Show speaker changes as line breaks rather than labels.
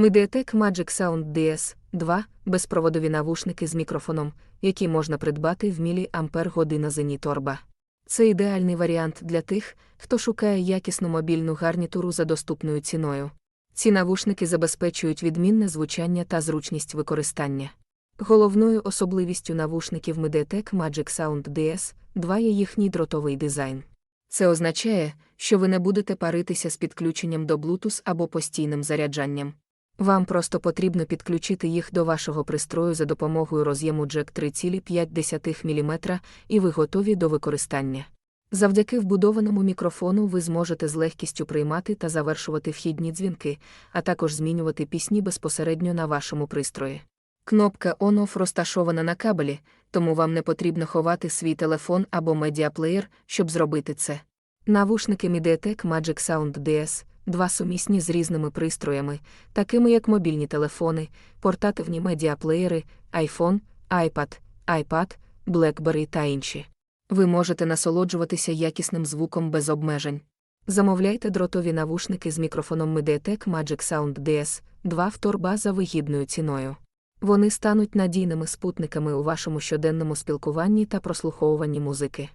Mediatek Magic Sound DS 2 безпроводові навушники з мікрофоном, які можна придбати в мілі ампер година Зеніторба. Це ідеальний варіант для тих, хто шукає якісну мобільну гарнітуру за доступною ціною. Ці навушники забезпечують відмінне звучання та зручність використання. Головною особливістю навушників Mediatek Magic Sound DS 2 є їхній дротовий дизайн. Це означає, що ви не будете паритися з підключенням до Bluetooth або постійним заряджанням. Вам просто потрібно підключити їх до вашого пристрою за допомогою роз'єму Jack 3,5 мм, і ви готові до використання. Завдяки вбудованому мікрофону ви зможете з легкістю приймати та завершувати вхідні дзвінки, а також змінювати пісні безпосередньо на вашому пристрої. Кнопка On-Off розташована на кабелі, тому вам не потрібно ховати свій телефон або медіаплеєр, щоб зробити це. Навушники Mediatek Magic Sound DS два сумісні з різними пристроями, такими як мобільні телефони, портативні медіаплеєри, iPhone, iPad, iPad, BlackBerry та інші. Ви можете насолоджуватися якісним звуком без обмежень. Замовляйте дротові навушники з мікрофоном Mediatek Magic Sound DS 2 в торба за вигідною ціною. Вони стануть надійними спутниками у вашому щоденному спілкуванні та прослуховуванні музики.